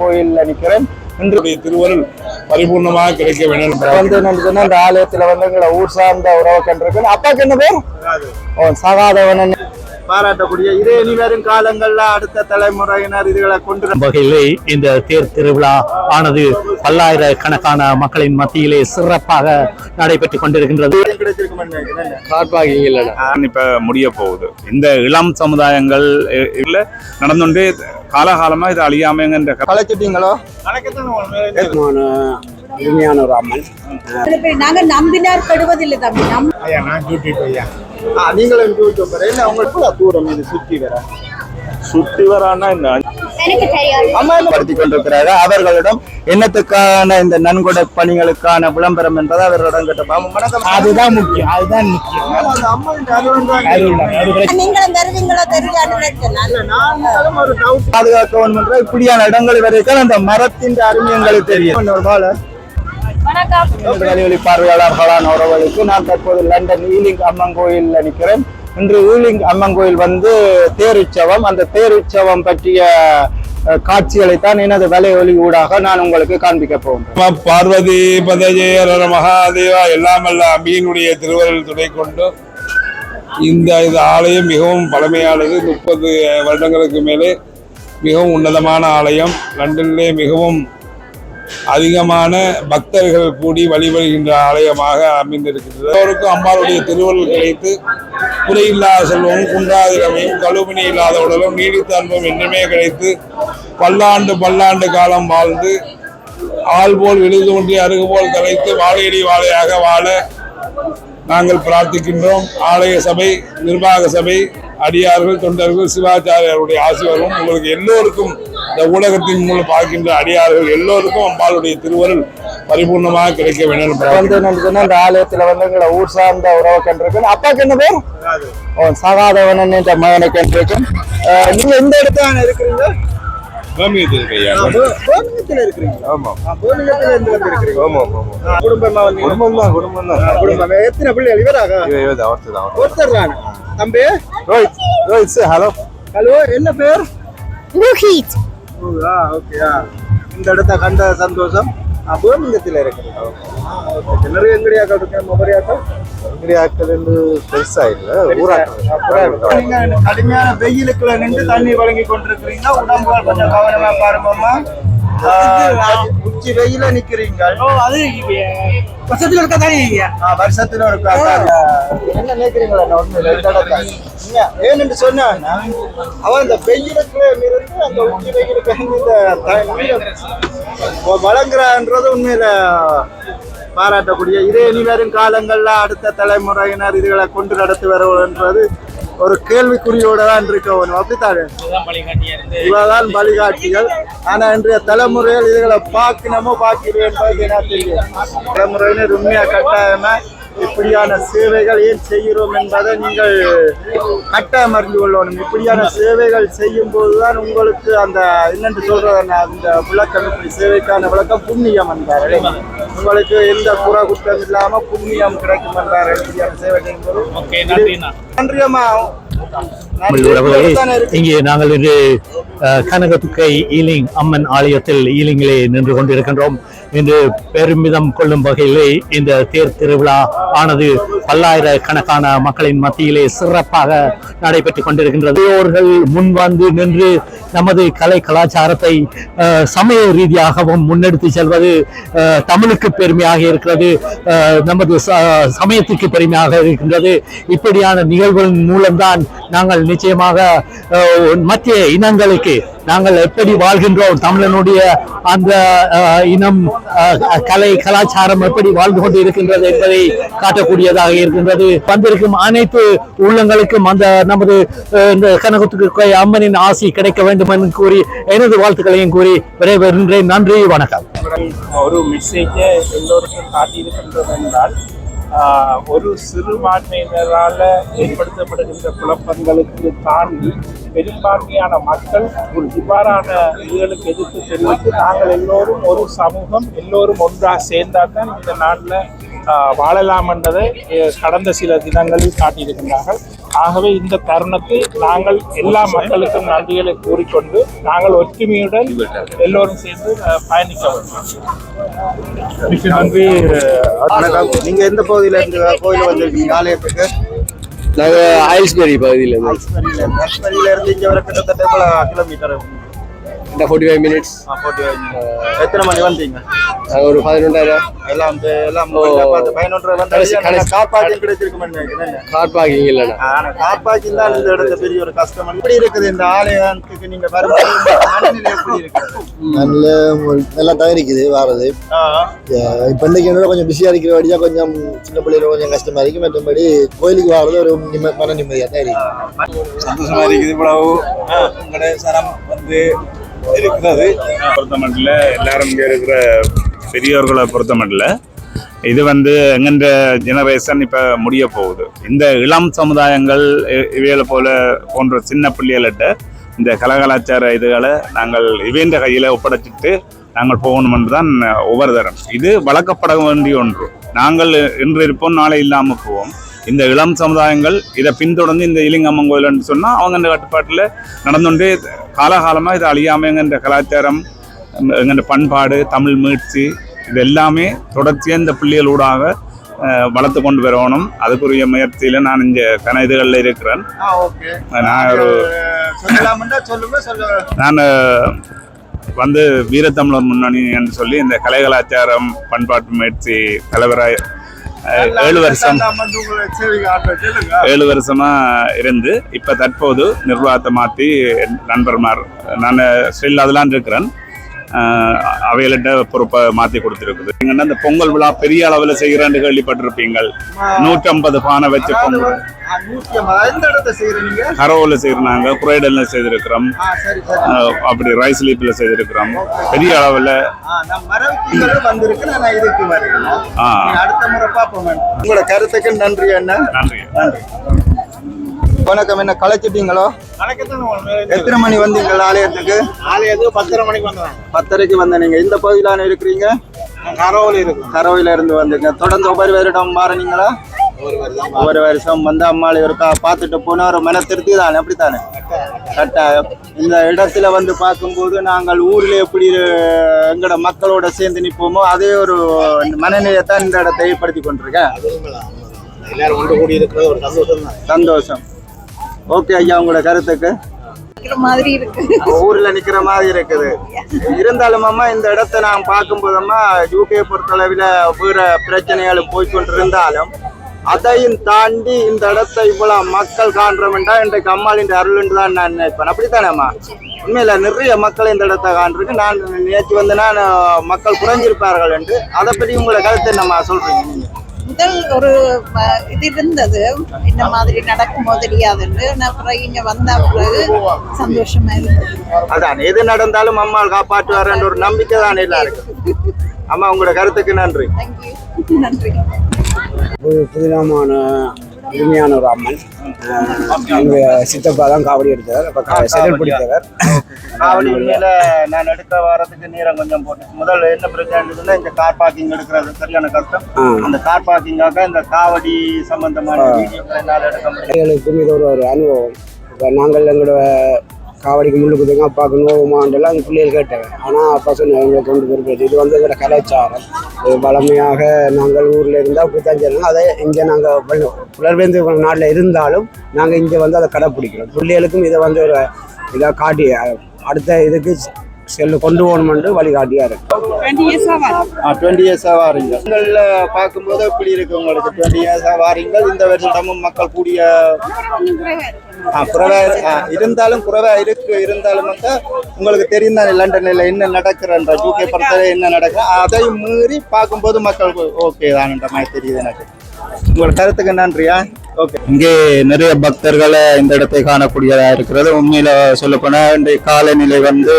கோயில்ல நிக்கிறேன். இன்று உங்களுடைய திருவருள் பரிபூர்ணமாக கிடைக்க வேண்டும். வந்து சொன்னா இந்த ஆலயத்துல வந்து எங்களை ஊர் சார்ந்த உறவு கண்டிருக்கு அப்பாக்கு என்ன பேர்? ஓ சகாதவன் பாராட்டக்கூடிய இதே இனி வரும் காலங்கள்ல அடுத்த தலைமுறையினர் இதுகளை கொண்டு வகையிலே இந்த தேர் திருவிழா ஆனது பல்லாயிரக்கணக்கான மக்களின் மத்தியிலே சிறப்பாக நடைபெற்றுக் கொண்டிருக்கின்றது. இப்ப முடிய போகுது. இந்த இளம் சமுதாயங்கள் நடந்துட்டு காலகாலமா இது அழியாமைங்கிற கலைச்சிட்டீங்களோ உண்மையான ஒரு அம்மன் நாங்க நம்பினார் கெடுவதில்லை தம்பி நம் ஆ, நீங்களும் யூடியூபர் இல்ல உங்களுக்கு எவ்வளவு தூரம் இது சுற்றி வர சுத்தி வரான்னா இந்த எனக்கு தெரியாது. அம்மா என்ன படுத்தி கொண்டிருக்கிறாரு அவர்களிடம் என்னத்துக்கான இந்த நன்கொடை பணிகளுக்கான விளம்பரம் என்பதை அவர்களிடம் கேட்டோம் வணக்கம். அதுதான் முக்கியம். அதுதான் முக்கியம். பாதுகாக்க வேண்டும் இப்படியான இடங்கள் வரைக்கும் அந்த மரத்தின் அருமை எங்களுக்கு தெரியும். வணக்கம். பார்வையாளர்களான உறவுகளுக்கு நான் தற்போது லண்டன் ஈலிங் அம்மன் கோயில்ல நிற்கிறேன். இன்று ஈலிங் அம்மன் கோயில் வந்து தேர் உற்சவம். அந்த தேர் உற்சவம் பற்றிய காட்சிகளைத்தான் எனது வலை ஒளி ஊடாக நான் உங்களுக்கு காண்பிக்க போகிறேன் பார்வதி பதஜெயர மகாதேவா எல்லாமல்ல அம்பியினுடைய திருவருள் துணை கொண்டு இந்த இது ஆலயம் மிகவும் பழமையானது. முப்பது வருடங்களுக்கு மேலே மிகவும் உன்னதமான ஆலயம். லண்டனிலே மிகவும் அதிகமான பக்தர்கள் கூடி வழிபடுகின்ற ஆலயமாக அமைந்திருக்கிறது எல்லோருக்கும் அம்பாளுடைய திருவள்ளு கிடைத்து குறையில்லாத செல்வமும் குன்றாதிரமையும் கழுவினை இல்லாத உடலும் நீடித்த அன்பும் என்றுமே கிடைத்து பல்லாண்டு பல்லாண்டு காலம் வாழ்ந்து ஆள் போல் விழுது ஒன்றி அருகு போல் கலைத்து வாழையடி வாழையாக வாழ நாங்கள் பிரார்த்திக்கின்றோம். ஆலய சபை நிர்வாக சபை அடியார்கள் தொண்டர்கள் சிவாச்சாரியருடைய ஆசீர்வாதம் உங்களுக்கு எல்லோருக்கும் இந்த ஊடகத்தின் மூலம் பார்க்கின்ற அடியார்கள் எல்லோருக்கும் அம்பாளுடைய திருவருள் பரிபூர்ணமாக கிடைக்க வேண்டும் என்று இந்த ஆலயத்துல வந்து எங்களை ஊர் சார்ந்த உறவு கண்டிருக்கு அப்பாக்கு என்ன பேர்? ஓ சகாதவன் என்ற மகனை கண்டிருக்கு அஹ், நீங்க எந்த இடத்துல இருக்கிறீங்க? எத்தனை பிள்ளைகள்? இவராக? ஒருத்தர் தான் தம்பி? ரோஹித் ரோஹித் ஹலோ ஹலோ என்ன பேர்? லுஹித் ஓகே இந்த இடத்த கண்ட சந்தோஷம் பூமிங்கத்தில் இருக்கிறது. நிறைய எங்கடியாக்கள் இருக்கு மொபரியாக்கள் இங்கிரியாக்கள் என்று பெருசா இல்ல ஊராட்டம் கடுமையான வெயிலுக்குள்ள நின்று தண்ணி வழங்கி கொண்டிருக்கிறீங்க. உடம்புகள் கொஞ்சம் கவனமா பாருங்கம்மா. ஆஹ், உச்சி வெயில நிக்கிறீங்க வருஷத்துல இருக்க தானே வருஷத்துல இருக்கா என்ன நினைக்கிறீங்களா நீங்க ஏன்னு சொன்னா அவன் இந்த வெயிலுக்குள்ள இருந்து அந்த உச்சி வெயிலுக்கு இந்த வழங்குறான்றது உண்மையில பாராட்டக்கூடிய. இதே இனி வரும் காலங்கள்ல அடுத்த தலைமுறையினர் இதுகளை கொண்டு நடத்தி வருவதுன்றது ஒரு கேள்விக்குறியோட தான் இருக்க வேணும். அப்படித்தானே? இவதான் வழிகாட்டிகள். ஆனா இன்றைய தலைமுறைகள் இதுகளை பார்க்கணுமோ பார்க்கிறேன் தலைமுறையினர் உண்மையா கட்டாயமா? இப்படியான சேவைகள் ஏன் செய்கிறோம் என்பதை நீங்கள் கட்டாயம் அறிந்து கொள்ளணும். இப்படியான சேவைகள் செய்யும் போதுதான் உங்களுக்கு அந்த என்னென்று சொல்றது அந்த விளக்கம் இப்படி சேவைக்கான விளக்கம் புண்ணியம் என்றார்கள். உங்களுக்கு எந்த குறை குற்றம் இல்லாம புண்ணியம் கிடைக்கும் என்றார்கள் இப்படியான சேவை செய்யும்போது நன்றி அம்மா. தமிழ் உறவுகளே இங்கே நாங்கள் இன்று கனகத்துக்கை ஈலிங் அம்மன் ஆலயத்தில் ஈலிங்கிலே நின்று கொண்டிருக்கின்றோம். இன்று பெருமிதம் கொள்ளும் வகையிலே இந்த தேர் திருவிழா ஆனது பல்லாயிரக்கணக்கான மக்களின் மத்தியிலே சிறப்பாக நடைபெற்றுக் கொண்டிருக்கின்றது. அவர்கள் முன்வந்து நின்று நமது கலை கலாச்சாரத்தை சமய ரீதியாகவும் முன்னெடுத்து செல்வது தமிழுக்கு பெருமையாக இருக்கிறது நமது ச- சமயத்துக்கு பெருமையாக இருக்கின்றது. இப்படியான நிகழ்வுகளின் மூலம்தான் நாங்கள் நிச்சயமாக மத்திய இனங்களுக்கு நாங்கள் எப்படி வாழ்கின்றோம்? தமிழனுடைய அந்த இனம் கலை கலாச்சாரம் எப்படி வாழ்ந்து கொண்டு இருக்கின்றது என்பதை காட்டக்கூடியதாக இருக்கின்றது. வந்திருக்கும் அனைத்து உள்ளங்களுக்கும் அந்த நமது இந்த கனகத்துக்கு அம்மனின் ஆசி கிடைக்க வேண்டும் என்று கூறி எனது வாழ்த்துக்களையும் கூறி விரைவருகின்றேன் நன்றி வணக்கம். ஒரு மெசேஜை எல்லோருக்கும் காட்டியிருக்கின்றது என்றால் ஒரு சிறுபான்மையினரால் ஏற்படுத்தப்படுகின்ற குழப்பங்களுக்கு தாண்டி பெரும்பான்மையான மக்கள் ஒரு இவ்வாறான இதுகளுக்கு எதிர்த்து தெரிவித்து நாங்கள் எல்லோரும் ஒரு சமூகம் எல்லோரும் ஒன்றாக சேர்ந்தால் தான் இந்த நாட்டில் வாழலாம் என்பதை கடந்த சில தினங்களில் காட்டியிருக்கின்றார்கள். ஆகவே இந்த தருணத்தை நாங்கள் எல்லா மக்களுக்கும் நன்றிகளை கூறிக்கொண்டு நாங்கள் ஒற்றுமையுடன் எல்லோரும் சேர்ந்து பயணிக்க வேண்டும். நன்றி. வணக்கம். நீங்க எந்த பகுதியில இருந்து கோயில் வந்திருக்கீங்க? ஆலயத்துக்கு? நாங்கள் ஆயில்ஸ்பெரி பகுதியில் இருந்து. ஐஸ்வரியில இருந்து. இங்க வர கிட்டத்தட்ட கிலோமீட்டர் இந்த ஃபோர்ட்டி ஃபைவ் மினிட்ஸ் போட்டு எத்தனை மணி வந்தீங்க? ஒரு பதினொன்றாயிரம். எல்லாம் வந்து எல்லாம் பார்த்து பதினொன்றரை கார் பார்க்கிங் கிடைச்சிருக்குமே கார் பார்க்கிங் இல்லைண்ணா ஆனா கார் பார்க்கிங் தான் இந்த இடத்துல பெரிய ஒரு கஷ்டம் எப்படி இருக்குது இந்த ஆலயத்துக்கு நீங்க வரும்போது? இருக்குது? நல்ல நல்லா தயாரிக்குது வாரது. ஆ, இப்போ இன்னைக்கு என்னோட கொஞ்சம் பிஸியாக இருக்கிற வழியாக கொஞ்சம் சின்ன பிள்ளைகள கொஞ்சம் கஷ்டமா இருக்கு. மற்றபடி கோயிலுக்கு வாரது ஒரு நிம்ம மன நிம்மதியாக தான் இருக்கு. சந்தோஷமா இருக்குது இவ்வளவு. உங்களுடைய சரம் வந்து இருக்கிறது பொறுத்த மட்டும் எல்லாரும் இங்கே இருக்கிற பெரியோர்களை பொறுத்த மட்டும் இது வந்து எங்கென்ற ஜெனரேஷன் இப்போ முடிய போகுது. இந்த இளம் சமுதாயங்கள் இவைகளை போல போன்ற சின்ன பிள்ளைகள்கிட்ட இந்த கலகலாச்சார இதுகளை நாங்கள் இவேந்த கையில் ஒப்படைச்சிட்டு நாங்கள் போகணும் என்று தான் ஒவ்வொரு தரம். இது வளர்க்கப்பட வேண்டிய ஒன்று. நாங்கள் இன்று இருப்போம் நாளை இல்லாமல் போவோம். இந்த இளம் சமுதாயங்கள் இதை பின்தொடர்ந்து இந்த இலிங்கம்மன் கோயில்னு சொன்னால் அவங்க இந்த கட்டுப்பாட்டில் நடந்துകൊண்டே காலகாலமாக இதை அழியாமல் கலாச்சாரம் எங்கள்ட பண்பாடு தமிழ் மீட்சி இது எல்லாமே தொடர்ச்சியாக இந்த பிள்ளைகளூடாக வளர்த்து கொண்டு வரணும். அதுக்குரிய முயற்சியில் நான் இங்கே கன இதுகளில் இருக்கிறேன். நான் ஒரு நான் வந்து வீரத்தமிழர் முன்னணி என்று சொல்லி இந்த கலை கலாச்சாரம் பண்பாட்டு முயற்சி தலைவராக ஏழு வருஷம் ஏழு வருஷமா இருந்து இப்ப தற்போது நிர்வாகத்தை மாத்தி நண்பர்மார் நான் ஸ்டில் அதெல்லாம் இருக்கிறேன். ஆஹ் அவைகள்கிட்ட பொறுப்பை மாத்தி கொடுத்துருக்குது. நீங்கன்னா இந்த பொங்கல் விழா பெரிய அளவுல செய்கிறேன்னு கேள்விப்பட்டிருப்பீங்கள். நூற்றம்பது பானை வச்சு பொங்கல். செய்யறீங்க கரோவில் செய்கிறாங்க குறைடல்ல செய்திருக்கிறோம். அப்படி ரைஸ் லீப்பில் செய்திருக்கிறோம். பெரிய அளவில். அடுத்த முறை பார்ப்போம் உங்களோட கருத்துக்கு நன்றி அண்ணா. நன்றி. வணக்கம். என்ன களைச்சிட்டீங்களோ எத்தனை மணி வந்தீங்க ஆலயத்துக்கு? ஆலயத்துக்கு பத்தரை மணிக்கு வந்தாங்க பத்தரைக்கு வந்த நீங்க இந்த பகுதியிலான இருக்கிறீங்க? கரவோலி இருக்கும் கரவையில இருந்து வந்துங்க தொடர்ந்து ஒவ்வொரு வருடம் மாறினீங்களா? ஒவ்வொரு வருஷம் வந்து அம்மாளை ஒருக்கா பார்த்துட்டு போனா ஒரு மன திருப்தி தானே? அப்படித்தானே? கட்டாயம். இந்த இடத்துல வந்து பார்க்கும்போது நாங்கள் ஊர்ல எப்படி எங்களோட மக்களோட சேர்ந்து நிற்போமோ அதே ஒரு மனநிலையை தான் இந்த இடத்தை ஏற்படுத்தி கொண்டிருக்கேன். எல்லாரும் ஒன்று கூடி இருக்கிறது ஒரு சந்தோஷம் தான் சந்தோஷம். ஓகே ஐயா உங்களோட கருத்துக்கு? மாதிரி இருக்கு. ஊர்ல நிக்கிற மாதிரி இருக்குது. இருந்தாலும் அம்மா இந்த இடத்தை நான் பார்க்கும்போது அம்மா யூகே பொறுத்தளவில் வேற பிரச்சனைகள் போய்கொண்டிருந்தாலும் அதையும் தாண்டி இந்த இடத்தை இவ்வளவு மக்கள் காண்றோம்டா இன்றைக்கு அம்மாளின் அருள் தான் நான் நினைப்பேன். அப்படித்தானேம்மா உண்மையில நிறைய மக்கள் இந்த இடத்தை காண்றதுக்கு நான் நேற்று வந்து நான் மக்கள் குறைஞ்சிருப்பார்கள் என்று அதை பற்றி உங்களோட கருத்தை என்னம்மா? சொல்றீங்க நீங்க. முதல் ஒரு இது இருந்தது. இந்த மாதிரி நடக்குமோ தெரியாதுன்னு. நான் அப்புறம் இங்க வந்த பிறகு சந்தோஷமா இருக்கு அதான் எது நடந்தாலும் அம்மாள் காப்பாற்றுவார்ன்ற ஒரு நம்பிக்கை தான் எல்லாருக்கும். அம்மா உங்களோட கருத்துக்கு நன்றி. நன்றி. புது புதினமான இனிமையான ஒரு அம்மன். எங்க சித்தப்பா தான் காவடி எடுத்தவர். அப்ப கா- செடல் பிடித்தவர். காவடி உண்மையில நான் எடுத்த வாரத்துக்கு நேரம் கொஞ்சம் போட்டேன் முதல்ல என்ன பிரச்சனை இருந்ததுன்னா இந்த கார் பார்க்கிங் எடுக்கிறது. சரியான கஷ்டம். அந்த கார் பார்க்கிங்காக இந்த காவடி சம்பந்தமான வீடியோக்களை என்னால் எடுக்க முடியும் இது ஒரு ஒரு அனுபவம். இப்போ நாங்கள் எங்களோட காவடிக்கு முள்ளு குத்துங்க அப்பாவுக்கு நோவுமாண்டெல்லாம் அந்த பிள்ளைகள் கேட்டாங்க. ஆனால் அப்பா சொன்னாங்க எங்களுக்கு கொண்டு போயிருக்கிறது இது வந்து எங்களோட கலாச்சாரம். இது பழமையாக நாங்கள் ஊரில் இருந்தால் அப்படி தான் சொல்லணும் அதை இங்கே நாங்கள் புலர்வேந்து நாட்டில் இருந்தாலும் நாங்கள் இங்கே வந்து அதை கடைப்பிடிக்கிறோம். பிள்ளைகளுக்கும் இதை வந்து ஒரு இதாக காட்டி அடுத்த இதுக்கு செல்லு கொண்டு போகணுமென்று வழிகாட்டியாக இருக்கு. டுவெண்ட்டி இயர்ஸாக வாரீங்க. உங்களில் பார்க்கும்போது எப்படி இருக்கு உங்களுக்கு? டுவெண்ட்டி இயர்ஸாக வாரீங்க இந்த வருடமும் மக்கள் கூடிய ஆ, குறைவா இருந்தாலும் குறைவா இருக்கு. இருந்தாலும் வந்து உங்களுக்கு தெரியும் தானே லண்டன்ல என்ன நடக்கிறன்ற யூகே பொறுத்தவரை என்ன நடக்குது? அதையும் மீறி பார்க்கும்போது மக்களுக்கு ஓகே தான்ன்ற மாதிரி தெரியுது எனக்கு. உங்களோட கருத்துக்கு நன்றியா? இங்கே நிறைய பக்தர்களை இந்த இடத்தை காணக்கூடியதா இருக்கிறது. உண்மையில சொல்லப்போனா இன்றைய காலநிலை வந்து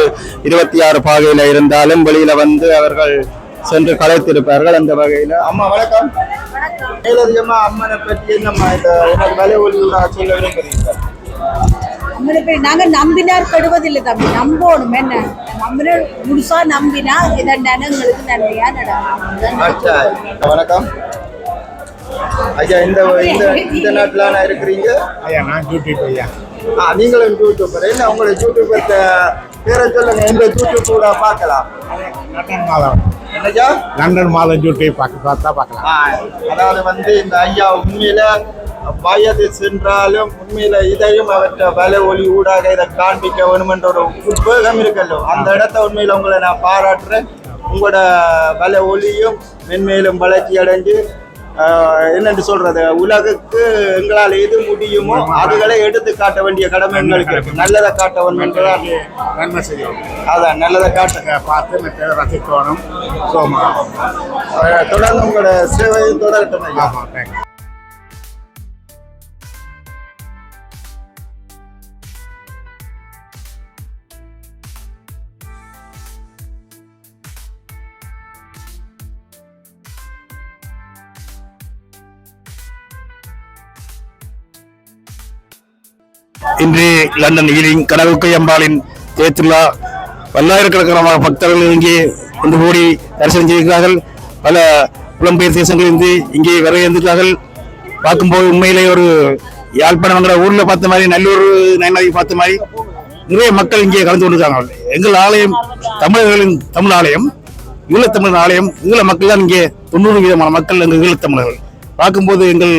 இருபத்தி ஆறு பாகையில இருந்தாலும் வெளியில வந்து அவர்கள் சென்று கலைத்திருப்பார்கள் அந்த வகையில அம்மா வணக்கம். மேலதிகமா அம்மனை பற்றி என்னம்மா இந்த வலை ஒளியோட சொல்ல நம்மளுக்கு நாங்க நம்பினார் கெடுவதில்லை தம்பி. நம்பணும். என்ன? நம்பின முழுசா நம்பினா இதண்டான எங்களுக்கு நன்மையா நடக்கும் வணக்கம். ஐயா இந்த இந்த இந்த நாட்டில் இருக்கிறீங்க? ஐயா நான் டியூட்டி ஐயா. ஆ, நீங்களும் யூடியூபர் என்ன உங்களை யூடியூபர் பேரை சொல்லுங்க. எந்த யூடியூப் கூட பார்க்கலாம். லண்டன் மாதம் என்னய்யா லண்டன் மாதம் டியூட்டி பார்க்க பார்த்தா பார்க்கலாம். அதாவது வந்து இந்த ஐயா உண்மையில வயது சென்றாலும் உண்மையில இதையும் அவற்றை வலை ஒளி ஊடாக இதை காண்பிக்க வேணுமென்ற ஒரு உத்வேகம் இருக்கல்லோ. அந்த இடத்த உண்மையில உங்களை நான் பாராட்டுறேன். உங்களோட வலை ஒளியும் மென்மேலும் வளர்ச்சி அடைஞ்சு என்னென்று சொல்றது? உலகுக்கு எங்களால் எது முடியுமோ அதுகளை எடுத்து காட்ட வேண்டிய கடமை எங்களுக்கு. நல்லதை காட்ட வேண்டும் என்றுதான் நன்மை செய்யும் அதான் நல்லதை காட்டுங்க பார்த்து மற்ற ரசிக்கணும் சோமா தொடர்ந்து உங்களோட சேவையும் தொடரட்டும் இன்று லண்டன் ஈலிங் கடவுக்கை அம்பாளின் தேத்திருவிழா பல்லாயிரக்கணக்கான பக்தர்கள் இங்கே வந்து கூடி தரிசனம் செய்கிறார்கள் பல புலம்பெயர் தேசங்களிலிருந்து இங்கே வரவேந்திருக்கிறார்கள் பார்க்கும்போது உண்மையிலே ஒரு யாழ்ப்பாணங்கிற ஊர்ல பார்த்த மாதிரி நல்லூர் நயனாதி பார்த்த மாதிரி நிறைய மக்கள் இங்கே கலந்து கொண்டிருக்காங்க. எங்கள் ஆலயம் தமிழர்களின் தமிழ் ஆலயம் ஈழத்தமிழ் ஆலயம். ஈழ மக்கள் தான் இங்கே தொண்ணூறு விதமான மக்கள் எங்கள் ஈழத்தமிழர்கள் பார்க்கும்போது எங்கள்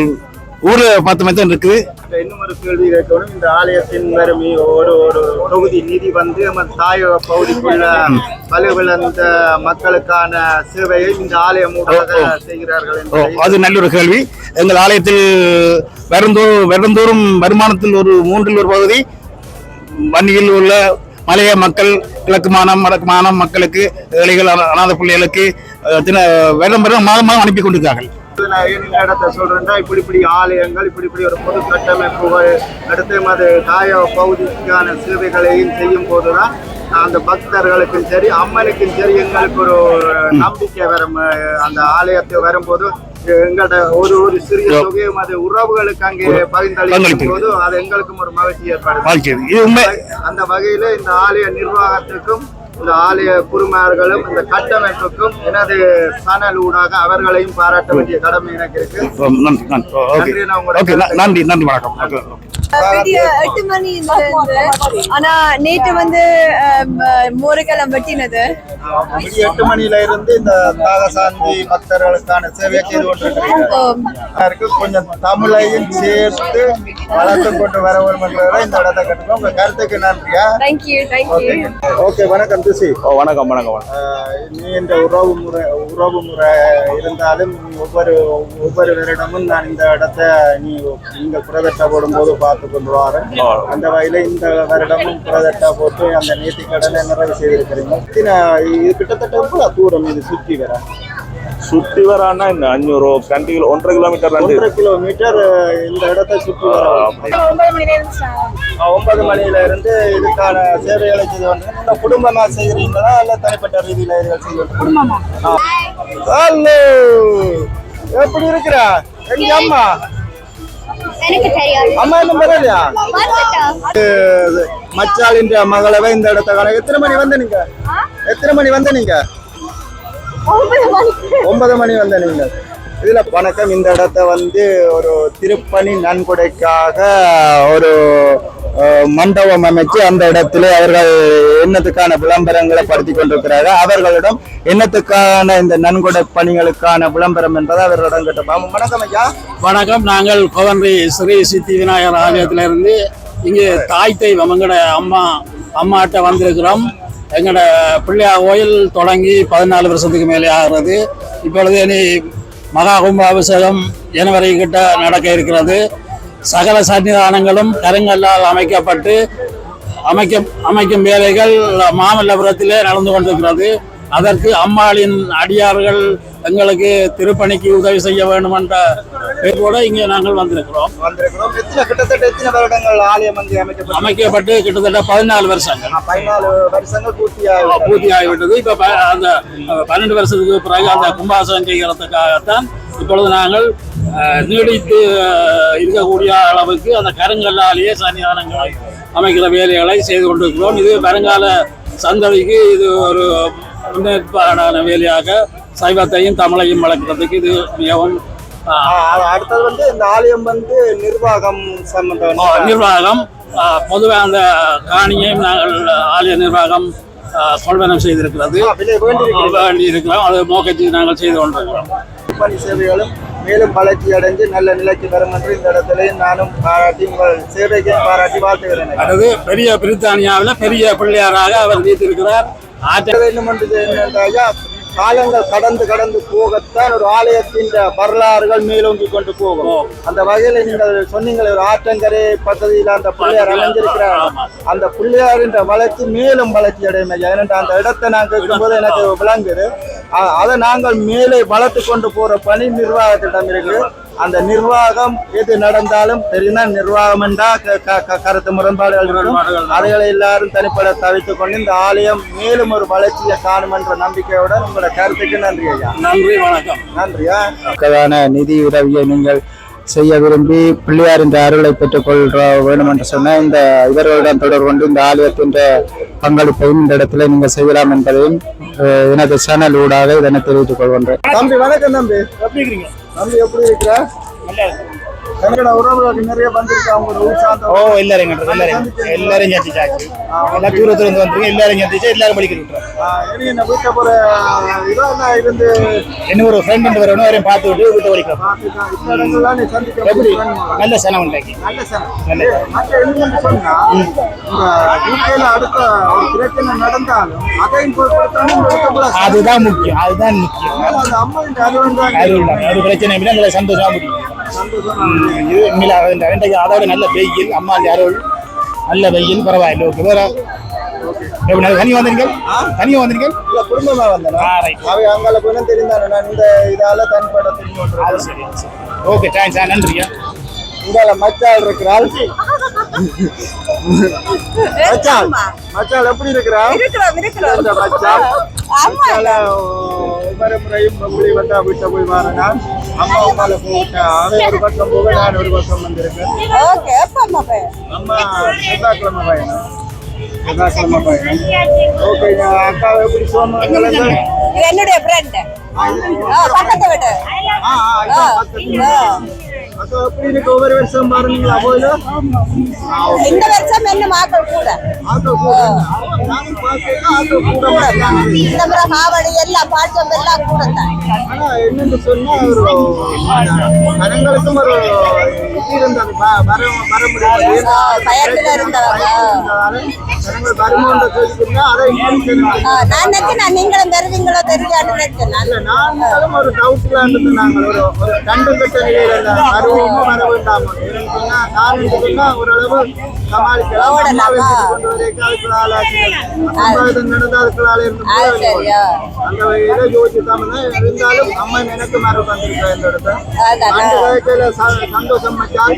ஊரில் பார்த்த மாதிரி தான் இருக்குது. இன்னும் ஒரு கேள்வி கேட்கணும். இந்த ஆலயத்தின் வரும் ஒரு ஒரு தொகுதி நிதி வந்து நம்ம தாயக பகுதிக்குள்ள வலுவிழந்த மக்களுக்கான சேவையை இந்த ஆலயம் செய்கிறார்கள் அது நல்ல ஒரு கேள்வி. எங்கள் ஆலயத்தில் வருந்தோறும் வருடந்தோறும் வருமானத்தில் ஒரு மூன்றில் ஒரு பகுதி வன்னியில் உள்ள மலைய மக்கள் கிழக்கு மானம் வடக்கு மானம் மக்களுக்கு ஏழைகள் அனா- அனாதை பிள்ளைகளுக்கு தின வருடம் வருடம் மாதம் மாதம் அனுப்பி கொண்டிருக்கார்கள் இடத்த சொல்றேன்னா இப்படி இப்படி ஆலயங்கள் இப்படி இப்படி ஒரு பொது கட்டமைப்புகள் அடுத்து அது தாயக பகுதிக்கான சேவைகளையும் செய்யும் போதுதான் அந்த பக்தர்களுக்கும் சரி அம்மனுக்கும் சரி எங்களுக்கு ஒரு நம்பிக்கை வரும். அந்த ஆலயத்தை வரும்போது எங்கள்ட ஒரு ஒரு சிறிய தொகையும் அது உறவுகளுக்கு அங்கே பகிர்ந்தளிக்கும் போது அது எங்களுக்கும் ஒரு மகிழ்ச்சி ஏற்படுது அந்த வகையில இந்த ஆலய நிர்வாகத்திற்கும் இந்த ஆலய குருமார்களும் இந்த கட்டமைப்புக்கும் எனது சனல் ஊடாக அவர்களையும் பாராட்ட வேண்டிய கடமை எனக்கு இருக்கு. நன்றி நன்றி. வணக்கம். விடிய எட்டு மணி இருந்து ஆனா நேற்று வந்து மோரக்கெல்லாம் வெட்டினது. எட்டு மணியில இருந்து இந்த தாகசாந்தி பக்தர்களுக்கான சேவையை செய்து கொண்டிருக்கிறீங்க. கொஞ்சம் தமிழையும் சேர்த்து வளர்த்து கொண்டு வர என்றதை இந்த இடத்தை கட்டுறோம் உங்க கருத்துக்கு நன்றியா தேங்க்யூ தேங்க்யூ ஓகே வணக்கம் துசி ஓ வணக்கம் வணக்கம் நீ இந்த உறவு முறை உறவு முறை இருந்தாலும் ஒவ்வொரு ஒவ்வொரு வருடமும் நான் இந்த இடத்த நீ இந்த புரதட்டை போடும்போது பார்த்து கொண்டு வரேன் அந்த வகையில இந்த வருடமும் புரதட்டா போட்டு அந்த நேர்த்தி கடனை நிறைவு செய்திருக்கிறீங்க. இது கிட்டத்தட்ட எவ்வளவு தூரம் இது சுற்றி வர? சுத்தி வரான்னா இந்த அஞ்சூறு ரெண்டு கிலோ ஒன்றரை கிலோமீட்டர் ரெண்டு ஒன்றரை கிலோமீட்டர் இந்த இடத்தை சுற்றி வர ஒன்பது மணியில இருந்து இதுக்கான சேவைகளை செய்து வந்து நீங்க குடும்பமா செய்கிறீங்களா இல்ல தனிப்பட்ட ரீதியில இதுகள் செய்கிறீங்களா ஹலோ! எப்படி இருக்கிறா? எங்க அம்மா? எனக்கு தெரியாது. அம்மா இன்னும் வரலையா? மச்சாளின்ற மகளவை இந்த இடத்த காண எத்தனை மணி வந்த நீங்க? எத்தனை மணி வந்த நீங்க? ஒன்பது மணி வந்த நீங்க. இதில் வணக்கம். இந்த இடத்த வந்து ஒரு திருப்பணி நன்கொடைக்காக ஒரு மண்டபம் அமைச்சு அந்த இடத்துல அவர்கள் என்னத்துக்கான விளம்பரங்களை படுத்தி கொண்டிருக்கிறார்கள். அவர்களிடம் என்னத்துக்கான இந்த நன்கொடை பணிகளுக்கான விளம்பரம் என்பதை அவர்களிடம் கேட்டோம் வணக்கம் ஐயா. வணக்கம். நாங்கள் கோவன்றி ஸ்ரீ சித்தி விநாயகர் ஆலயத்திலிருந்து இங்கே தாய் தெய்வம் எங்களோட அம்மா அம்மாட்ட வந்திருக்கிறோம். எங்களோட பிள்ளையார் கோயில் தொடங்கி பதினாலு வருஷத்துக்கு மேலே ஆகிறது. இப்பொழுது இனி மகா கும்பாபிஷேகம் ஜனவரி கிட்ட நடக்க இருக்கிறது. சகல சன்னிதானங்களும் கருங்கல்லால் அமைக்கப்பட்டு அமைக்க அமைக்கும் வேலைகள் மாமல்லபுரத்திலே நடந்து கொண்டிருக்கிறது. அதற்கு அம்மாளின் அடியார்கள் எங்களுக்கு திருப்பணிக்கு உதவி செய்ய வேண்டும் என்ற பேரோட இங்கே நாங்கள் வந்திருக்கிறோம். அமைக்கப்பட்டு அமைக்கப்பட்டு கிட்டத்தட்ட பதினாலு வருஷங்கள். வருஷங்கள் பூர்த்தி ஆகிவிட்டது இப்போ அந்த பன்னெண்டு வருஷத்துக்கு பிறகு அந்த கும்பாசனம் செய்கிறதுக்காகத்தான் இப்பொழுது நாங்கள் நீடித்து இருக்கக்கூடிய அளவுக்கு அந்த கருங்கல்லாலேயே சன்னிதானங்களை அமைக்கிற வேலைகளை செய்து கொண்டிருக்கிறோம். இது வருங்கால சந்ததிக்கு இது ஒரு முன்னேற்பாடான வேலையாக சைவத்தையும் தமிழையும் வளர்க்கிறதுக்கு இது மிகவும் அடுத்தது வந்து இந்த ஆலயம் வந்து நிர்வாகம் சம்பந்தம் நிர்வாகம். பொதுவாக அந்த காணியையும் நாங்கள் ஆலய நிர்வாகம் கொள்வனம் செய்திருக்கிறது. வேண்டி இருக்கிறோம் அது நோக்கத்தில் நாங்கள் செய்து கொண்டிருக்கிறோம். பணி சேவைகளும் மேலும் வளர்ச்சி அடைந்து நல்ல நிலைக்கு வரும் என்று இந்த இடத்துல நானும் பாராட்டி உங்கள் சேவைக்கு பாராட்டி வாழ்த்துகிறேன். அடுத்து பெரிய பிரித்தானியாவில் பெரிய பிள்ளையாராக அவர் வீட்டிருக்கிறார் காலங்கள் கடந்து கடந்து போகத்தான் ஒரு ஆலயத்தின் வரலாறுகள் மேலோங்கி கொண்டு போகும். அந்த வகையில நீங்கள் சொன்னீங்களே ஒரு ஆற்றங்கரை பகுதியில் அந்த பிள்ளையார் அமைஞ்சிருக்கிறார் அந்த பிள்ளையாரின் வளர்ச்சி மேலும் வளர்ச்சி அடையும். ஐயா ஏனென்றால் அந்த இடத்தை நான் கேட்கும்போது எனக்கு விளங்குது. அதை நாங்கள் மேலே வளர்த்து கொண்டு போற பணி நிர்வாகத்திடம் இருக்கு அந்த நிர்வாகம் எது நடந்தாலும் தெரியுமா? நிர்வாகம் என்றா க- க- க- கருத்து முரண்பாடுகள் இருக்கும். அதைகளை எல்லாரும் தனிப்பட தவித்துக் கொண்டு இந்த ஆலயம் மேலும் ஒரு வளர்ச்சியை காணும் என்ற நம்பிக்கையோட உங்களோட கருத்துக்கு நன்றி ஐயா. நன்றி வணக்கம். நன்றியா அதற்கான நிதி உதவியை நீங்கள் செய்ய விரும்பி பிள்ளையாரின் அருளை பெற்றுக்கொள்ற வேண்டும் என்று சொன்ன இந்த இவர்களிடம் தொடர்பு கொண்டு இந்த ஆலயத்தின் பங்களிப்பையும் இந்த இடத்துல நீங்கள் செய்யலாம் என்பதையும் எனது சேனல் ஊடாக இதனை தெரிவித்துக் கொள்கின்றேன். தம்பி எப்படி இருக்கிற? நல்லா இருக்கு. ஓ எல்லாரும் கண்டது எல்லாரும் எல்லாரும் சந்திச்சாச்சு எல்லா தூரத்துல இருந்து வந்துருங்க எல்லாரும் சந்திச்சு எல்லாரும் படிக்க விட்டுறோம். என்ன ஒரு ஃப்ரெண்ட் வரணும் அவரையும் பார்த்து விட்டு வீட்டை சந்திக்க எப்படி. நல்ல சனம் உண்டாக்கி நல்ல அதுதான் முக்கியம். அதுதான் முக்கியம். அது பிரச்சனை சந்தோஷமா முடியும். இது ரெண்டைக்கு அதோட நல்ல வெயில் அம்மா அருள் நல்ல வெயில் பரவாயில்ல ஓகே வேற தனியாக வந்தீங்க தனியாக வந்தீங்க இல்ல குடும்பமா வந்தேன் ஆ ரைட் அவை அங்கால போய் தெரிந்தானே நான் இந்த இதால தனிப்பட தெரிஞ்சு ஓகே தேங்க்ஸ் நன்றியா? இங்கால மச்சாள் இருக்கிறாள். மச்சாள் மச்சாள் எப்படி இருக்கிறா? இருக்கிறோம் இருக்கிறோம். ஒவ்வொரு முறையும் எப்படி வந்தா வீட்டை போய் வாரனா அம்மா அம்மால போட்டா அவன் ஒரு பக்கம் போக நான் ஒரு பக்கம் வந்திருக்கேன். ஓகே எப்ப அம்மா போய்? அம்மா செவ்வாய்க்கிழமை பயணம். செவ்வாய்க்கிழமை பயணம். ஓகே அக்கா எப்படி சோமங்கள் இது என்னுடைய ஃப்ரெண்ட் பக்கத்து வீட்டு இருக்கு ஒவ்வொரு வருஷம் பாருங்களா போயில இந்த வருஷம் என்ன மாக்கள் கூட? ஆட்டோ கூட. இந்த முறை காவடி எல்லாம் பாட்டம் எல்லாம் கூட தான் என்னன்னு சொன்னா ஒரு ஜனங்களுக்கும் ஒரு இது இருந்தது வ- வர வர முடியாது பயத்துல இருந்தவங்க ஜனங்கள் வருமானத்தை சொல்லிக்கிறீங்க அதை இன்னும் தெரியும். ஆ, நான் நினைச்சேன் நீங்களும் வருவீங்களோ தெரியாதுன்னு நினைச்சேன் நான். இல்ல நாங்களும் ஒரு டவுட்ல இருந்தது நாங்கள் ஒரு ஒரு கண்டு கட்ட நிலையில வருவோமோ வர வேண்டாமோ ஓரளவு அந்த வகையில யோசிக்காம தான் இருந்தாலும் அம்மா எனக்கு மரம் வந்திருக்கேன் இந்த இடத்த அதான். அந்த வாழ்க்கையில ச- சந்தோஷம் மச்சான்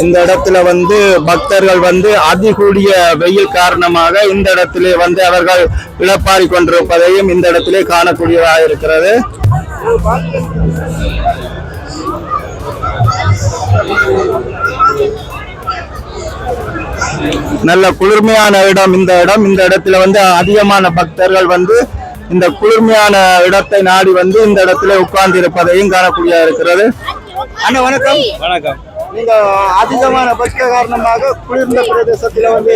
இந்த இடத்துல வந்து பக்தர்கள் வந்து அதிகூடிய வெயில் காரணமாக இந்த இடத்திலே வந்து அவர்கள் இழப்பாரி கொண்டிருப்பதையும் இந்த இடத்திலே காணக்கூடியதாக இருக்கிறது நல்ல குளிர்மையான இடம் இந்த இடம். இந்த இடத்துல வந்து அதிகமான பக்தர்கள் வந்து இந்த குளிர்மையான இடத்தை நாடி வந்து இந்த இடத்துல உட்கார்ந்து இருப்பதையும் காணக்கூடிய இருக்கிறது. அண்ணா வணக்கம். வணக்கம். நீங்க அதிகமான பட்ச காரணமாக குளிர்ந்த பிரதேசத்துல வந்து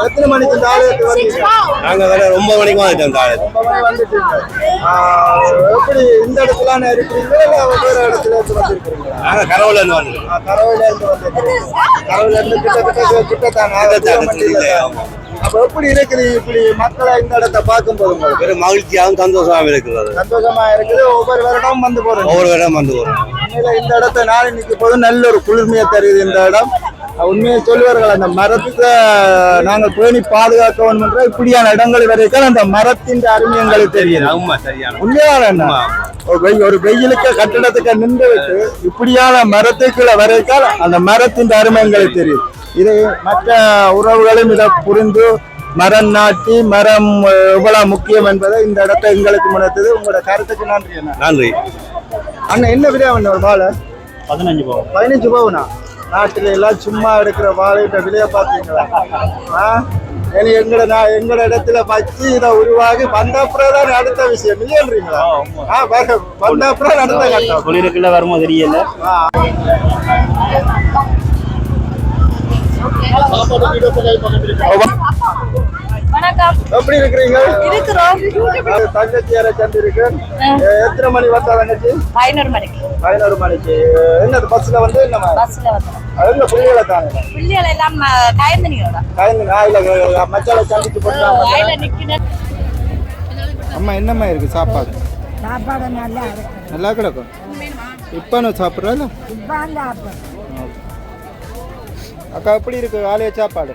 எத்தனை மணிக்கு இந்த ஆலயத்துக்கு வந்தீங்க? நாங்க வேற ரொம்ப மணிக்கு வந்துட்டோம் மணி வந்துட்டீங்க. ஆஹ், எப்படி இந்த இடத்துல இருக்கிறீங்களா இல்ல வேற இடத்துல இருந்து வந்திருக்கிறீங்களா? நாங்க கரவுல இருந்து வந்துட்டோம் ஆஹ், கரவையில இருந்து வந்திருக்கிறீங்க கரவையில இருந்து கிட்ட கிட்ட கிட்ட அப்ப எப்படி இருக்குது? இப்படி மக்களை இந்த இடத்தை பார்க்கும்போது உங்களுக்கு? ஒரு மகிழ்ச்சியாகவும் சந்தோஷமாகவும் இருக்கிறது சந்தோஷமா இருக்குது. ஒவ்வொரு வருடமும் வந்து போறோம். ஒவ்வொரு இடம் வந்து வரும் உண்மையில இந்த இடத்த நாளை நிற்க போது நல்ல ஒரு குளிர்மையை தருது இந்த இடம். உண்மையை சொல்லுவார்கள் அந்த மரத்தை நாங்கள் பேணி பாதுகாக்க வேண்டும் இப்படியான இடங்கள் வரைக்கும் அந்த மரத்தின் அருமை எங்களுக்கு தெரியும் உண்மையான? ஒரு வெய்- ஒரு வெயிலுக்கு கட்டிடத்துக்கு நின்று விட்டு இப்படியான மரத்துக்குள்ள வரைக்கும் அந்த மரத்தின் அருமை எங்களுக்கு தெரியும். இது மற்ற உறவுகளும் இதை புரிந்து மரம் நாட்டி மரம் எவ்வளவு முக்கியம் என்பதை இந்த இடத்தை எங்களுக்கு உணர்த்தது உங்களோட கருத்துக்கு நன்றி நன்றி. அண்ணா என்ன விலை அண்ணா ஒரு வாழை? பதினஞ்சு போகும் பதினஞ்சு பவுனா? நாட்டில எல்லாம் சும்மா எடுக்கிற வாழையிட்ட விலைய பாத்தீங்களா ஆ? இனி எங்கட நான் எங்கட இடத்துல வச்சு இதை உருவாகி வந்த அப்புறம் தான் அடுத்த விஷயம். இல்லைன்றீங்களா? ஆ வர- வந்த அப்புறம் அடுத்த கட்டம். குளிருக்குள்ள வருமோ தெரியல. ஆ. வணக்கம். எப்படி இருக்கிறீங்க? இருக்கிறோம். தங்கச்சி யாரை சந்திருக்கு எத்தனை மணி வந்தா தங்கச்சி? பதினோரு மணிக்கு. பதினோரு மணிக்கு. என்னது பஸ்ல வந்து என்ன பஸ்ல வந்தோம். அதுல பிள்ளைகளை தாங்க பிள்ளைகள் எல்லாம் கயந்தனியோட. கலந்து நாயில மச்சால சந்திச்சு போட்டு அம்மா என்னம்மா இருக்கு சாப்பாடு? சாப்பாடு நல்லா இருக்கு. நல்லா கிடக்கும். இப்போ நான் சாப்பிட்றல அக்கா எப்படி இருக்கு? ஆலய சாப்பாடு?